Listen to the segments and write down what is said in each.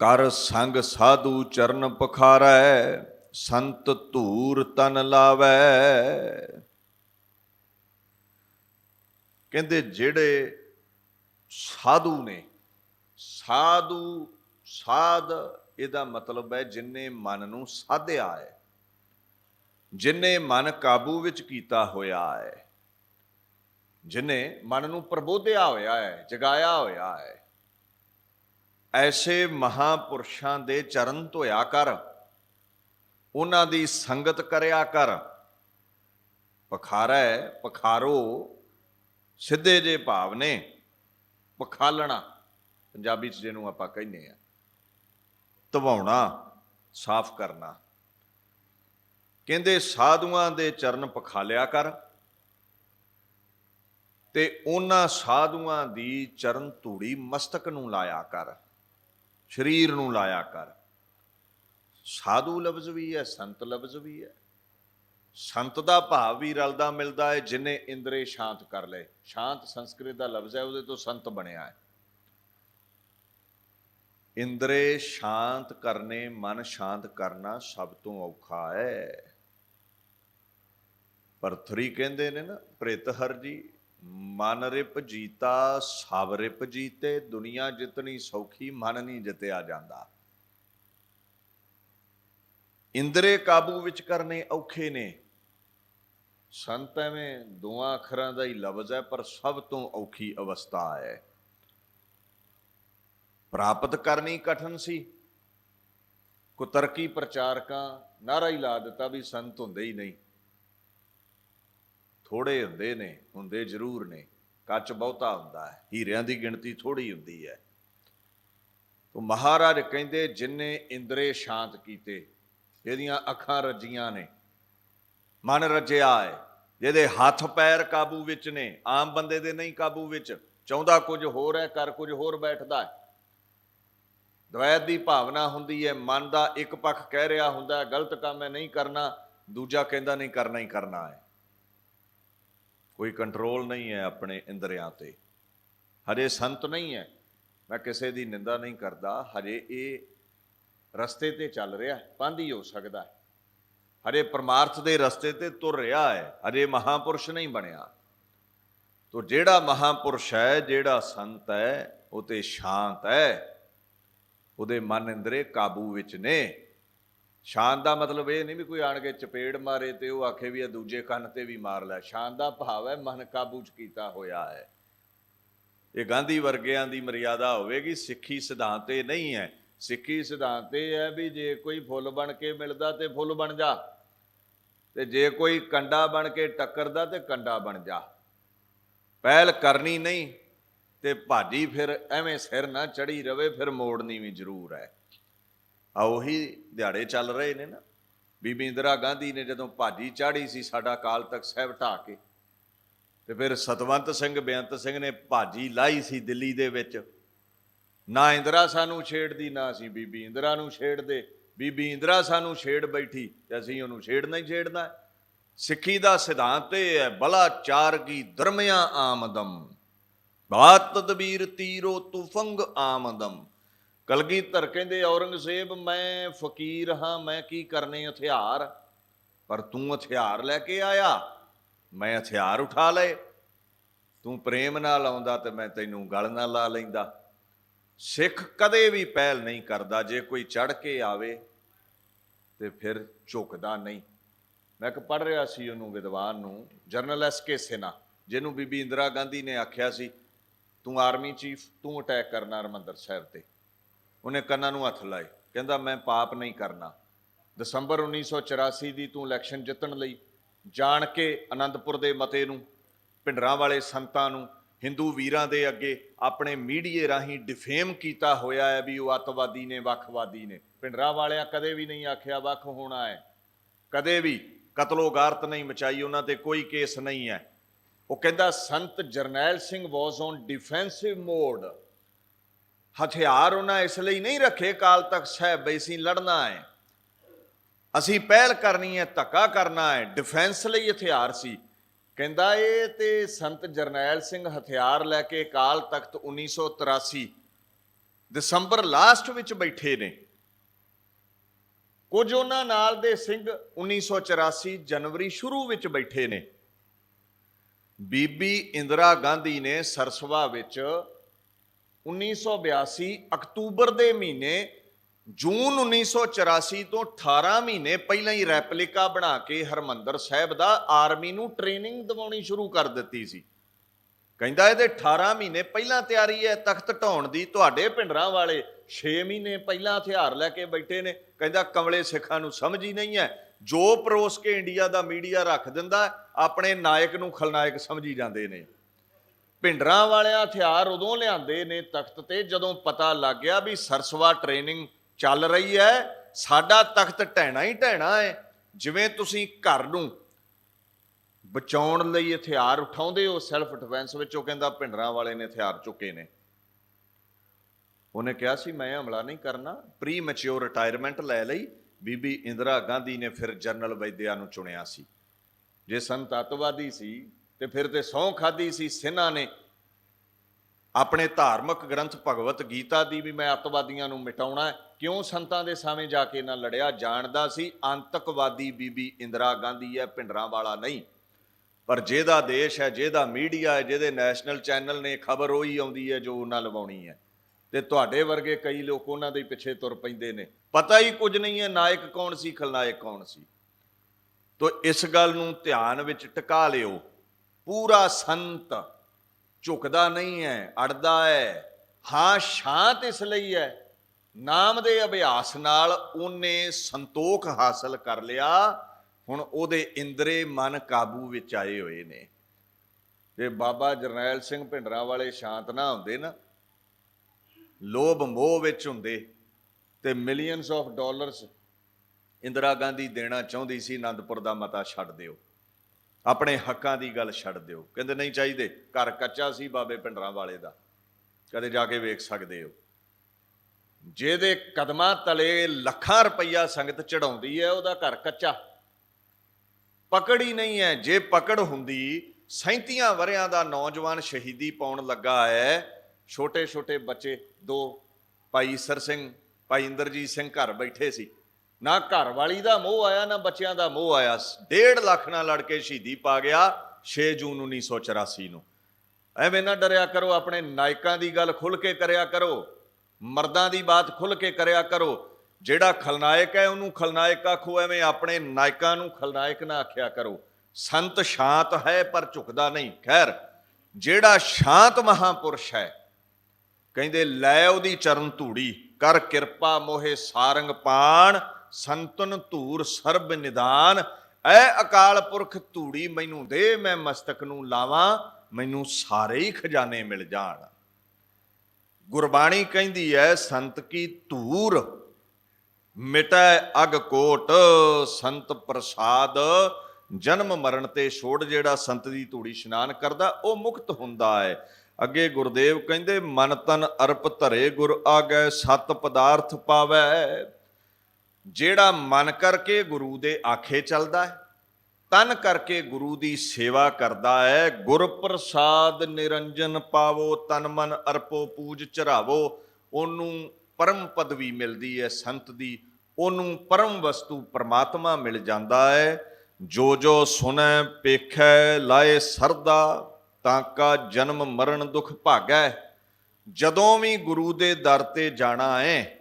ਕਰ ਸੰਗ ਸਾਧੂ ਚਰਨ ਪਖਾਰੈ, ਸੰਤ ਧੂਰ ਤਨ ਲਾਵੈ। ਕਹਿੰਦੇ ਜਿਹੜੇ ਸਾਧੂ ਨੇ, ਸਾਧੂ, ਸਾਧ, ਇਹਦਾ ਮਤਲਬ ਹੈ ਜਿਨਨੇ ਮਨ ਨੂੰ ਸਾਧਿਆ ਹੈ ਜਿਨਨੇ ਮਨ ਕਾਬੂ ਵਿੱਚ ਕੀਤਾ ਹੋਇਆ ਹੈ, ਜਿਨੇ ਮਨ ਨੂੰ ਪ੍ਰਬੋਧਿਆ ਹੋਇਆ ਹੈ, ਜਗਾਇਆ ਹੋਇਆ ਹੈ ਐਸੇ ਮਹਾਪੁਰਸ਼ਾਂ ਦੇ ਚਰਨ ਧੋਇਆ ਕਰ, ਉਹਨਾਂ ਦੀ ਸੰਗਤ ਕਰਿਆ ਕਰ। ਪਖਾਰਾ ਪਖਾਰੋ ਸਿੱਧੇ ਜੇ ਭਾਵ ਨੇ ਪਖਾਲਣਾ ਪੰਜਾਬੀ ਚ ਜਿਹਨੂੰ ਆਪਾਂ ਕਹਿੰਦੇ ਆ, ਧਵਾਉਣਾ, ਸਾਫ਼ ਕਰਨਾ। ਕਹਿੰਦੇ ਸਾਧੂਆਂ ਦੇ ਚਰਨ ਪਖਾਲਿਆ ਕਰ, ਤੇ ਉਹਨਾਂ ਸਾਧੂਆਂ ਦੀ ਚਰਨ ਧੂੜੀ ਮਸਤਕ ਨੂੰ ਲਾਇਆ ਕਰ। ਸਰੀਰ ਨੂੰ ਲਾਇਆ ਕਰ। ਸਾਧੂ ਲਫ਼ਜ਼ ਵੀ ਹੈ, ਸੰਤ ਲਫ਼ਜ਼ ਵੀ ਹੈ। ਸੰਤ ਦਾ ਭਾਵ ਵੀ ਰਲਦਾ ਮਿਲਦਾ ਹੈ, ਜਿਨੇ ਇੰਦਰੇ ਸ਼ਾਂਤ ਕਰ ਲਏ। ਸ਼ਾਂਤ ਸੰਸਕ੍ਰਿਤ ਦਾ ਲਫ਼ਜ਼ ਹੈ, ਉਹਦੇ ਤੋਂ ਸੰਤ ਬਣਿਆ ਹੈ। ਇੰਦਰੇ ਸ਼ਾਂਤ ਕਰਨੇ, ਮਨ ਸ਼ਾਂਤ ਕਰਨਾ ਸਭ ਤੋਂ ਔਖਾ ਹੈ। ਪਰਥਰੀ ਕਹਿੰਦੇ ਨੇ ਨਾ ਪ੍ਰਿਤ ਹਰ ਜੀ ਮਨ ਰਿਪ ਜੀਤਾ, ਸਭ ਰਿਪ ਜੀਤੇ, ਦੁਨੀਆ ਜਿਤਨੀ ਸੌਖੀ, ਮਨ ਨਹੀਂ ਜਿੱਤਿਆ ਜਾਂਦਾ। ਇੰਦਰੇ ਕਾਬੂ ਵਿੱਚ ਕਰਨੇ ਔਖੇ ਨੇ। ਸੰਤ ਐਵੇਂ ਦੋਆਂ ਅੱਖਰਾਂ ਦਾ ਹੀ ਲਫ਼ਜ਼ ਹੈ, ਪਰ ਸਭ ਤੋਂ ਔਖੀ ਅਵਸਥਾ ਹੈ। ਪ੍ਰਾਪਤ ਕਰਨੀ ਕਠਨ ਸੀ। ਕੁਤਰਕੀ ਪ੍ਰਚਾਰਕਾਂ ਨਾਰਾ ਹੀ ਲਾ ਦਿੱਤਾ ਵੀ ਸੰਤ ਹੁੰਦੇ ਹੀ ਨਹੀਂ। ਥੋੜੇ ਹੁੰਦੇ ਨੇ, ਹੁੰਦੇ ਜ਼ਰੂਰ ਨੇ। ਕੱਚ ਬਹੁਤਾ ਹੁੰਦਾ ਹੈ। ਹੀਰਿਆਂ ਦੀ ਗਿਣਤੀ ਥੋੜੀ ਹੁੰਦੀ ਹੈ। ਤੋ ਮਹਾਰਾਜ ਕਹਿੰਦੇ ਜਿਨਨੇ ਇੰਦਰੇ ਸ਼ਾਂਤ ਕੀਤੇ, ਇਹਦੀਆਂ ਅੱਖਾਂ ਰੱਜੀਆਂ ਨੇ। ਮਨ ਰੱਜਿਆ ਹੈ। ਜਿਹਦੇ ਹੱਥ ਪੈਰ ਕਾਬੂ ਵਿੱਚ ਨੇ। ਆਮ ਬੰਦੇ ਦੇ ਨਹੀਂ ਕਾਬੂ ਵਿੱਚ। ਚਾਹੁੰਦਾ ਕੁਝ ਹੋਰ ਹੈ, ਕਰ ਕੁਝ ਹੋਰ ਬੈਠਦਾ ਹੈ। ਦਵੈਤ ਦੀ ਭਾਵਨਾ ਹੁੰਦੀ ਹੈ, ਮਨ ਦਾ ਇੱਕ ਪੱਖ ਕਹਿ ਰਿਹਾ ਹੁੰਦਾ, ਗਲਤ ਕੰਮ ਹੈ, ਨਹੀਂ ਕਰਨਾ। ਦੂਜਾ ਕਹਿੰਦਾ, ਨਹੀਂ ਕਰਨਾ ਹੀ ਕਰਨਾ ਹੈ। ਕੋਈ ਕੰਟਰੋਲ ਨਹੀਂ ਹੈ ਆਪਣੇ ਇੰਦਰੀਆਂ ਤੇ। ਹਜੇ ਸੰਤ ਨਹੀਂ ਹੈ। ਮੈਂ ਕਿਸੇ ਦੀ ਨਿੰਦਾ ਨਹੀਂ ਕਰਦਾ। ਹਜੇ ਇਹ ਰਸਤੇ ਤੇ ਚੱਲ ਰਿਹਾ ਪੰਧ ਹੀ ਹੋ ਸਕਦਾ ਹੈ। ਹਜੇ ਪਰਮਾਰਥ ਦੇ ਰਸਤੇ ਤੇ ਤੁਰ ਰਿਹਾ ਹੈ। ਹਜੇ ਮਹਾਪੁਰਸ਼ ਨਹੀਂ ਬਣਿਆ। ਤੋ ਜਿਹੜਾ ਮਹਾਪੁਰਸ਼ ਹੈ, ਜਿਹੜਾ ਸੰਤ ਹੈ, ਉਹ ਤੇ ਸ਼ਾਂਤ ਹੈ। ਉਹਦੇ ਮਨ ਇੰਦਰੇ ਕਾਬੂ ਵਿੱਚ ਨੇ। ਸ਼ਾਨ ਦਾ ਮਤਲਬ ਇਹ ਨਹੀਂ ਵੀ ਕੋਈ ਆਣ ਕੇ ਚਪੇੜ ਮਾਰੇ ਤੇ ਉਹ ਆਖੇ ਵੀ ਇਹ ਦੂਜੇ ਕੰਨ ਤੇ ਵੀ ਮਾਰ ਲੈ। ਸ਼ਾਂਤ ਦਾ ਭਾਵ ਹੈ ਮਨ ਕਾਬੂ ਚ ਕੀਤਾ ਹੋਇਆ ਹੈ। ਇਹ ਗਾਂਧੀ ਵਰਗਿਆਂ ਦੀ ਮਰਿਆਦਾ ਹੋਵੇਗੀ, ਸਿੱਖੀ ਸਿਧਾਂਤ ਇਹ ਨਹੀਂ ਹੈ। ਸਿੱਖੀ ਸਿਧਾਂਤ ਇਹ ਹੈ ਵੀ ਜੇ ਕੋਈ ਫੁੱਲ ਬਣ ਕੇ ਮਿਲਦਾ ਤੇ ਫੁੱਲ ਬਣ ਜਾ। ਤੇ ਜੇ ਕੋਈ ਕੰਡਾ ਬਣ ਕੇ ਟੱਕਰਦਾ ਤੇ ਕੰਡਾ ਬਣ ਜਾ। ਪਹਿਲ ਕਰਨੀ ਨਹੀਂ ਤੇ ਭਾਜੀ ਫਿਰ ਐਵੇਂ ਸਿਰ ਨਾ ਚੜੀ ਰਵੇ, ਫਿਰ ਮੋੜਨੀ ਵੀ ਜ਼ਰੂਰ ਹੈ। ਆ ਉਹੀ ਦਿਹਾੜੇ ਚੱਲ ਰਹੇ ਨੇ ਨਾ। ਬੀਬੀ ਇੰਦਰਾ ਗਾਂਧੀ ਨੇ ਜਦੋਂ ਭਾਜੀ ਚਾੜੀ ਸੀ ਸਾਡਾ ਕਾਲ ਤੱਕ ਸਾਹਿਬ ਢਾ ਕੇ, ਤੇ ਫਿਰ ਸਤਵੰਤ ਸਿੰਘ, ਬੇਅੰਤ ਸਿੰਘ ਨੇ ਭਾਜੀ ਲਾਈ ਸੀ ਦਿੱਲੀ ਦੇ ਵਿੱਚ। ਨਾ ਇੰਦਰਾ ਸਾਨੂੰ ਛੇੜਦੀ, ਨਾ ਅਸੀਂ ਬੀਬੀ ਇੰਦਰਾ ਨੂੰ ਛੇੜਦੇ। ਬੀਬੀ ਇੰਦਰਾ ਸਾਨੂੰ ਛੇੜ ਬੈਠੀ ਤੇ ਅਸੀਂ ਉਹਨੂੰ ਛੇੜਨਾ ਹੀ ਛੇੜਨਾ। ਸਿੱਖੀ ਦਾ ਸਿਧਾਂਤ ਇਹ ਹੈ, ਬਲਾ ਚਾਰਗੀ ਦਰਮਿਆ ਆਮਦਮ। ਬਾਤ ਤਦਬੀਰ ਤੀਰੋ ਤੁਫੰਗ ਆਮਦਮ। ਕਲਗੀਧਰ ਕਹਿੰਦੇ, ਔਰੰਗਜ਼ੇਬ, ਮੈਂ ਫਕੀਰ ਹਾਂ, ਮੈਂ ਕੀ ਕਰਨੇ ਹਥਿਆਰ? ਪਰ ਤੂੰ ਹਥਿਆਰ ਲੈ ਕੇ ਆਇਆ, ਮੈਂ ਹਥਿਆਰ ਉਠਾ ਲਏ। ਤੂੰ ਪ੍ਰੇਮ ਨਾਲ ਆਉਂਦਾ ਤੇ ਮੈਂ ਤੈਨੂੰ ਗਲ ਨਾਲ ਲਾ ਲੈਂਦਾ। ਸਿੱਖ ਕਦੇ ਵੀ ਪਹਿਲ ਨਹੀਂ ਕਰਦਾ, ਜੇ ਕੋਈ ਚੜ ਕੇ ਆਵੇ ਤੇ ਫਿਰ ਝੁਕਦਾ ਨਹੀਂ। ਮੈਂ ਇੱਕ ਪੜ ਰਿਹਾ ਸੀ ਉਹਨੂੰ ਵਿਦਵਾਨ ਨੂੰ, ਜਰਨਲ ਐਸ ਕੇ ਸਿਨਾ, ਜਿਹਨੂੰ ਬੀਬੀ ਇੰਦਰਾ ਗਾਂਧੀ ਨੇ ਆਖਿਆ ਸੀ, ਤੂੰ ਆਰਮੀ ਚੀਫ, ਤੂੰ ਅਟੈਕ ਕਰਨਾ ਹਰਮੰਦਰ ਸਾਹਿਬ ਤੇ। ਉਹਨੇ ਕੰਨਾਂ ਨੂੰ ਹੱਥ ਲਾਏ। ਕਹਿੰਦਾ, ਮੈਂ ਪਾਪ ਨਹੀਂ ਕਰਨਾ। ਦਸੰਬਰ 1984 ਦੀ ਤੂੰ ਇਲੈਕਸ਼ਨ ਜਿੱਤਣ ਲਈ ਜਾਣ ਕੇ ਆਨੰਦਪੁਰ ਦੇ ਮਤੇ ਨੂੰ ਪਿੰਡਰਾਂ ਵਾਲੇ ਸੰਤਾਂ ਨੂੰ, ਹਿੰਦੂ ਵੀਰਾਂ ਦੇ ਅੱਗੇ ਆਪਣੇ ਮੀਡੀਏ ਰਾਹੀਂ ਡਿਫੇਮ ਕੀਤਾ ਹੋਇਆ ਹੈ ਵੀ ਉਹ ਅੱਤਵਾਦੀ ਨੇ, ਵੱਖਵਾਦੀ ਨੇ। ਪਿੰਡਰਾਂ ਵਾਲਿਆਂ ਕਦੇ ਵੀ ਨਹੀਂ ਆਖਿਆ ਵੱਖ ਹੋਣਾ ਹੈ। ਕਦੇ ਵੀ ਕਤਲੋਗਾਰਤ ਨਹੀਂ ਮਚਾਈ, ਉਹਨਾਂ ਤੇ ਕੋਈ ਕੇਸ ਨਹੀਂ ਹੈ। ਉਹ ਕਹਿੰਦਾ, Sant Jarnail Singh was on defensive mode ਹਥਿਆਰ ਉਹਨਾਂ ਇਸ ਲਈ ਨਹੀਂ ਰੱਖੇ, ਕਾਲ ਤੱਕ ਸਾਹਿਬ, ਬਈ ਅਸੀਂ ਲੜਨਾ ਹੈ ਅਸੀਂ ਪਹਿਲ ਕਰਨੀ ਹੈ ਧੱਕਾ ਕਰਨਾ ਹੈ ਡਿਫੈਂਸ ਲਈ ਹਥਿਆਰ ਸੀ। ਕਹਿੰਦਾ, ਇਹ ਤੇ ਸੰਤ ਜਰਨੈਲ ਸਿੰਘ ਹਥਿਆਰ ਲੈ ਕੇ ਕਾਲ ਤਖਤ 1983 ਦਸੰਬਰ ਲਾਸਟ ਵਿੱਚ ਬੈਠੇ ਨੇ। ਕੁਝ ਉਹਨਾਂ ਨਾਲ ਦੇ ਸਿੰਘ 1984 ਜਨਵਰੀ ਸ਼ੁਰੂ ਵਿੱਚ ਬੈਠੇ ਨੇ। ਬੀਬੀ ਇੰਦਰਾ ਗਾਂਧੀ ਨੇ ਸਰਸਵਾ ਵਿੱਚ 1982 ਅਕਤੂਬਰ ਦੇ ਮਹੀਨੇ, ਜੂਨ 1984 ਤੋਂ 18 ਮਹੀਨੇ ਪਹਿਲਾਂ ਹੀ ਰੈਪਲਿਕਾ ਬਣਾ ਕੇ ਹਰਮੰਦਰ ਸਾਹਿਬ ਦਾ ਆਰਮੀ ਨੂੰ ਟ੍ਰੇਨਿੰਗ ਦਿਵਾਉਣੀ ਸ਼ੁਰੂ ਕਰ ਦਿੱਤੀ ਸੀ। ਕਹਿੰਦਾ ਇਹਦੇ 18 ਮਹੀਨੇ ਪਹਿਲਾਂ ਤਿਆਰੀ ਹੈ, ਤਖਤ ਢਾਉਣ ਦੀ। ਤੁਹਾਡੇ ਪਿੰਡਰਾਂ ਵਾਲੇ 6 ਮਹੀਨੇ ਪਹਿਲਾਂ ਹਥਿਆਰ ਲੈ ਕੇ ਬੈਠੇ ਨੇ। ਕਹਿੰਦਾ ਕਮਲੇ ਸਿੱਖਾਂ ਨੂੰ ਸਮਝ ਹੀ ਨਹੀਂ ਹੈ। ਜੋ ਪਰੋਸ ਕੇ ਇੰਡੀਆ ਦਾ ਮੀਡੀਆ ਰੱਖ ਦਿੰਦਾ, ਆਪਣੇ ਨਾਇਕ ਨੂੰ ਖਲਨਾਇਕ ਸਮਝੀ ਜਾਂਦੇ ਨੇ। ਭਿੰਡਰਾਂ ਵਾਲਿਆਂ ਹਥਿਆਰ ਉਦੋਂ ਲਿਆਂਦੇ ਨੇ ਤਖਤ ਤੇ ਜਦੋਂ ਪਤਾ ਲੱਗ ਗਿਆ ਵੀ ਸਰਸਵਾ ਟ੍ਰੇਨਿੰਗ ਚੱਲ ਰਹੀ ਹੈ। ਸਾਡਾ ਤਖਤ ਢਹਿਣਾ ਹੀ ਢਹਿਣਾ ਹੈ। ਜਿਵੇਂ ਤੁਸੀਂ ਘਰ ਨੂੰ ਬਚਾਉਣ ਲਈ ਹਥਿਆਰ ਉਠਾਉਂਦੇ ਹੋ ਸੈਲਫ ਡਿਫੈਂਸ ਵਿੱਚ, ਉਹ ਕਹਿੰਦਾ ਭਿੰਡਰਾਂ ਵਾਲੇ ਨੇ ਹਥਿਆਰ ਚੁੱਕੇ ਨੇ। ਉਹਨੇ ਕਿਹਾ ਸੀ, ਮੈਂ ਹਮਲਾ ਨਹੀਂ ਕਰਨਾ। ਪ੍ਰੀ ਮੈਚੁਰ ਰਿਟਾਇਰਮੈਂਟ ਲੈ ਲਈ। ਬੀਬੀ ਇੰਦਰਾ ਗਾਂਧੀ ਨੇ ਫਿਰ ਜਨਰਲ ਵੈਦਿਆ ਨੂੰ ਚੁਣਿਆ ਸੀ। ਜੇ ਸੰਤ ਅੱਤਵਾਦੀ ਸੀ ਤੇ ਫਿਰ ਤੇ ਸਹੁੰ ਖਾਦੀ ਸੀ ਸਿਨਾ ਨੇ। ਆਪਣੇ ਧਾਰਮਿਕ ਗ੍ਰੰਥ ਭਗਵਤ ਗੀਤਾ ਦੀ ਵੀ ਮੈਂ ਅੱਤਵਾਦੀਆਂ ਨੂੰ ਮਿਟਾਉਣਾ ਕਿਉਂ ਸੰਤਾਂ ਦੇ ਸਾਹਮਣੇ ਜਾ ਕੇ ਨਾ ਲੜਿਆ? ਜਾਣਦਾ ਸੀ, ਅੰਤਕਵਾਦੀ ਬੀਬੀ ਇੰਦਰਾ ਗਾਂਧੀ ਹੈ, ਭਿੰਡਰਾਂ ਵਾਲਾ ਨਹੀਂ। ਪਰ ਜਿਹਦਾ ਦੇਸ਼ ਹੈ, ਜਿਹਦਾ ਮੀਡੀਆ ਹੈ, ਜਿਹਦੇ ਨੈਸ਼ਨਲ ਚੈਨਲ ਨੇ, ਖਬਰ ਉਹੀ ਆਉਂਦੀ ਹੈ ਜੋ ਉਹਨਾਂ ਲਵਾਉਣੀ ਹੈ। ਤੇ ਤੁਹਾਡੇ ਵਰਗੇ ਕਈ ਲੋਕ ਉਹਨਾਂ ਦੇ ਪਿੱਛੇ ਤੁਰ ਪੈਂਦੇ ਨੇ। ਪਤਾ ਹੀ ਕੁਝ ਨਹੀਂ ਹੈ, ਨਾਇਕ ਕੌਣ ਸੀ, ਖਲਨਾਇਕ ਕੌਣ ਸੀ। ਤੋ ਇਸ ਗੱਲ ਨੂੰ ਧਿਆਨ ਵਿੱਚ ਟਿਕਾ ਲਿਓ। ਪੂਰਾ ਸੰਤ ਝੁਕਦਾ ਨਹੀਂ ਹੈ, ਅੜਦਾ ਹੈ। ਹਾਂ, ਸ਼ਾਂਤ ਇਸ ਲਈ ਹੈ। ਨਾਮ ਦੇ ਅਭਿਆਸ ਨਾਲ ਉਹਨੇ ਸੰਤੋਖ ਹਾਸਲ ਕਰ ਲਿਆ। ਹੁਣ ਉਹਦੇ ਇੰਦਰੇ ਮਨ ਕਾਬੂ ਵਿੱਚ ਆਏ ਹੋਏ ਨੇ। ਜੇ ਬਾਬਾ ਜਰਨੈਲ ਸਿੰਘ ਭਿੰਡਰਾਂ ਵਾਲੇ ਸ਼ਾਂਤ ਨਾ ਹੁੰਦੇ ਨਾ, ਲੋਭ ਮੋਹ ਵਿੱਚ ਹੁੰਦੇ ਤੇ millions of dollars Indira Gandhi ਦੇਣਾ ਚਾਹੁੰਦੀ ਸੀ ਆਨੰਦਪੁਰ ਦਾ ਮਤਾ ਛੱਡ ਦਿਓ। ਆਪਣੇ ਹੱਕਾਂ ਦੀ ਗੱਲ ਛੱਡ ਦਿਓ। ਕਹਿੰਦੇ, ਨਹੀਂ ਚਾਹੀਦੇ। ਘਰ ਕੱਚਾ ਸੀ ਬਾਬੇ ਭਿੰਡਰਾਂ ਵਾਲੇ ਦਾ। ਕਦੇ ਜਾ ਕੇ ਵੇਖ ਸਕਦੇ ਹੋ। ਜਿਹਦੇ ਕਦਮਾਂ ਤਲੇ ਲੱਖਾਂ ਰੁਪਈਆ ਸੰਗਤ ਚੜਾਉਂਦੀ ਹੈ, ਉਹਦਾ ਘਰ ਕੱਚਾ। ਪਕੜ ਹੀ ਨਹੀਂ ਹੈ। ਜੇ ਪਕੜ ਹੁੰਦੀ 37 ਵਰਿਆਂ ਦਾ ਨੌਜਵਾਨ ਸ਼ਹੀਦੀ ਪਾਉਣ ਲੱਗਾ ਹੈ। ਛੋਟੇ ਛੋਟੇ ਬੱਚੇ, ਦੋ, ਭਾਈ ਸਰ ਸਿੰਘ, ਭਾਈ ਇੰਦਰਜੀਤ ਸਿੰਘ ਘਰ ਬੈਠੇ ਸੀ। ਨਾ ਘਰ ਵਾਲੀ ਦਾ ਮੋਹ ਆਇਆ, ਨਾ ਬੱਚਿਆਂ ਦਾ ਮੋਹ ਆਇਆ। 1.5 ਲੱਖ ਨਾਲ ਲੜ ਕੇ ਸ਼ਹੀਦੀ ਪਾ ਗਿਆ 6 ਜੂਨ 1984 ਨੂੰ। ਐਵੇਂ ਨਾ ਡਰਿਆ ਕਰੋ, ਆਪਣੇ ਨਾਇਕਾਂ ਦੀ ਗੱਲ ਖੁੱਲ ਕੇ ਕਰਿਆ ਕਰੋ, ਮਰਦਾਂ ਦੀ ਬਾਤ ਖੁੱਲ ਕੇ ਕਰਿਆ ਕਰੋ। ਜਿਹੜਾ ਖਲਨਾਇਕ ਹੈ, ਉਹਨੂੰ ਖਲਨਾਇਕ ਆਖੋ, ਐਵੇਂ ਆਪਣੇ ਨਾਇਕਾਂ ਨੂੰ ਖਲਨਾਇਕ ਨਾ ਆਖਿਆ ਕਰੋ। ਸੰਤ ਸ਼ਾਂਤ ਹੈ, ਪਰ ਝੁਕਦਾ ਨਹੀਂ। ਖੈਰ, ਜਿਹੜਾ ਸ਼ਾਂਤ ਮਹਾਪੁਰਸ਼ ਹੈ, ਕਹਿੰਦੇ ਲੈ ਉਹਦੀ ਚਰਨ ਧੂੜੀ, ਕਰ ਕਿਰਪਾ ਮੋਹੇ ਸਾਰੰਗ ਪਾਣ ਸੰਤਨ ਧੂਰ ਸਰਬ ਨਿਦਾਨ, ਐ ਅਕਾਲ ਪੁਰਖ ਧੂੜੀ ਮੈਨੂੰ ਦੇ, ਮੈਂ ਮਸਤਕ ਨੂੰ ਲਾਵਾਂ, ਮੈਨੂੰ ਸਾਰੇ ਹੀ ਖਜ਼ਾਨੇ ਮਿਲ ਜਾਣ। ਗੁਰਬਾਣੀ ਕਹਿੰਦੀ ਐ, ਸੰਤ ਕੀ ਧੂਰ? ਮਿਟੈ ਅਗ ਕੋਟ, ਸੰਤ ਪ੍ਰਸਾਦ, ਜਨਮ ਮਰਨ ਤੇ ਛੋੜ ਜਿਹੜਾ ਸੰਤ ਦੀ ਧੂੜੀ ਇਸ਼ਨਾਨ ਕਰਦਾ, ਉਹ ਮੁਕਤ ਹੁੰਦਾ ਹੈ ਅੱਗੇ ਗੁਰਦੇਵ ਕਹਿੰਦੇ, ਮਨ ਤਨ ਅਰਪ ਧਰੇ, ਗੁਰ ਆਗੈ ਸਤ ਪਦਾਰਥ ਪਾਵੈ। ਜਿਹੜਾ ਮਨ ਕਰਕੇ ਗੁਰੂ ਦੇ ਆਖੇ ਚੱਲਦਾ ਹੈ, ਤਨ ਕਰਕੇ ਗੁਰੂ ਦੀ ਸੇਵਾ ਕਰਦਾ ਹੈ। ਗੁਰ ਪ੍ਰਸਾਦ ਨਿਰੰਜਨ ਪਾਵੋ, ਤਨ ਮਨ ਅਰਪੋ, ਪੂਜ ਚਰਾਵੋ ਉਹਨੂੰ ਪਰਮ ਪਦਵੀ ਮਿਲਦੀ ਹੈ, ਸੰਤ ਦੀ। ਉਹਨੂੰ ਪਰਮ ਵਸਤੂ ਪ੍ਰਮਾਤਮਾ ਮਿਲ ਜਾਂਦਾ ਹੈ। ਜੋ ਜੋ ਸੁਨੈ ਪੇਖੈ, ਲਾਏ ਸਰਦਾ, ਤਾਂ ਕਾ ਜਨਮ ਮਰਨ ਦੁਖ ਭਾਗੈ। ਜਦੋਂ ਵੀ ਗੁਰੂ ਦੇ ਦਰ ਤੇ ਜਾਣਾ ਹੈ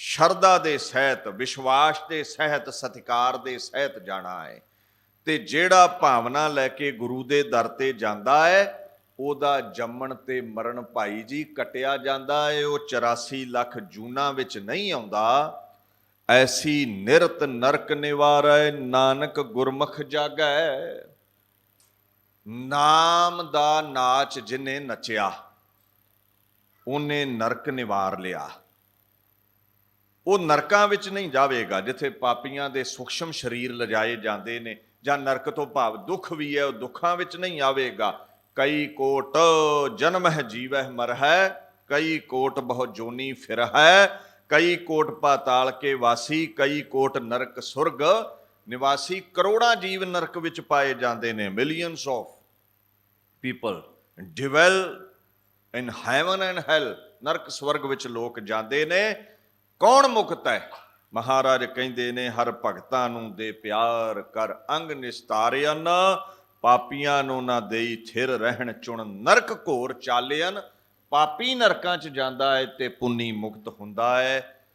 ਸ਼ਰਧਾ ਦੇ ਸਹਿਤ, ਵਿਸ਼ਵਾਸ ਦੇ ਸਹਿਤ, ਸਤਿਕਾਰ ਦੇ ਸਹਿਤ ਜਾਣਾ ਹੈ। ਤੇ ਜਿਹੜਾ ਭਾਵਨਾ ਲੈ ਕੇ ਗੁਰੂ ਦੇ ਦਰ ਤੇ ਜਾਂਦਾ ਹੈ, ਉਹਦਾ ਜੰਮਣ ਤੇ ਮਰਨ ਭਾਈ ਜੀ ਕਟਿਆ ਜਾਂਦਾ ਹੈ। ਉਹ 84 ਲੱਖ ਜੂਨਾ ਵਿੱਚ ਨਹੀਂ ਆਉਂਦਾ। ਐਸੀ ਨਿਰਤ ਨਰਕ ਨਿਵਾਰੈ, ਨਾਨਕ ਗੁਰਮੁਖ ਜਾਗੈ। ਨਾਮ ਦਾ ਨਾਚ ਜਿਨੇ ਨਚਿਆ, ਉਹਨੇ ਨਰਕ ਨਿਵਾਰ ਲਿਆ। ਉਹ ਨਰਕਾਂ ਵਿੱਚ ਨਹੀਂ ਜਾਵੇਗਾ, ਜਿੱਥੇ ਪਾਪੀਆਂ ਦੇ ਸੂਖਸ਼ਮ ਸਰੀਰ ਲਜਾਏ ਜਾਂਦੇ ਨੇ ਜਾਂ ਨਰਕ ਤੋਂ ਭਾਵ ਦੁੱਖ ਵੀ ਹੈ, ਉਹ ਦੁੱਖਾਂ ਵਿੱਚ ਨਹੀਂ ਆਵੇਗਾ। ਕਈ ਕੋਟ ਜਨਮ ਹੈ ਜੀਵਹਿ ਮਰ ਹੈ, ਕਈ ਕੋਟ ਬਹੁ ਜੋਨੀ ਫਿਰ ਹੈ, ਕਈ ਕੋਟ ਪਾਤਾਲ ਕੇ ਵਾਸੀ, ਕਈ ਕੋਟ ਨਰਕ ਸੁਰਗ, ਨਿਵਾਸੀ ਕਰੋੜਾਂ ਜੀਵ ਨਰਕ ਵਿੱਚ ਪਾਏ ਜਾਂਦੇ ਨੇ millions of people dwell in heaven and hell ਨਰਕ ਸਵਰਗ ਵਿੱਚ ਲੋਕ ਜਾਂਦੇ ਨੇ ਕੌਣ ਮੁਕਤ ਹੈ? ਮਹਾਰਾਜ ਕਹਿੰਦੇ ਨੇ, ਹਰ ਭਗਤਾਂ ਨੂੰ ਦੇ ਪਿਆਰ ਕਰ ਅੰਗ ਨਿਸਤਾਰਿਆਨ ਪਾਪੀਆਂ ਨੂੰ ਨਾ ਦੇਈ ਥਿਰ ਰਹਿਣ ਚੁਣ ਨਰਕ ਘੋਰ ਚਾਲਿਆਨ ਪਾਪੀ ਨਰਕਾਂ 'ਚ ਜਾਂਦਾ ਹੈ ਤੇ ਪੁੰਨੀ ਮੁਕਤ ਹੁੰਦਾ ਹੈ।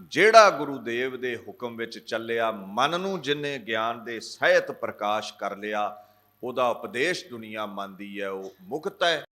ਜਿਹੜਾ ਗੁਰੂ ਦੇਵ ਦੇ ਹੁਕਮ ਵਿੱਚ ਚੱਲਿਆ, ਮਨ ਨੂੰ ਜਿਨੇ ਗਿਆਨ ਦੇ ਸਹਿਤ ਪ੍ਰਕਾਸ਼ ਕਰ ਲਿਆ, ਉਹਦਾ ਉਪਦੇਸ਼ ਦੁਨੀਆ ਮੰਨਦੀ ਹੈ, ਉਹ ਮੁਕਤ ਹੈ।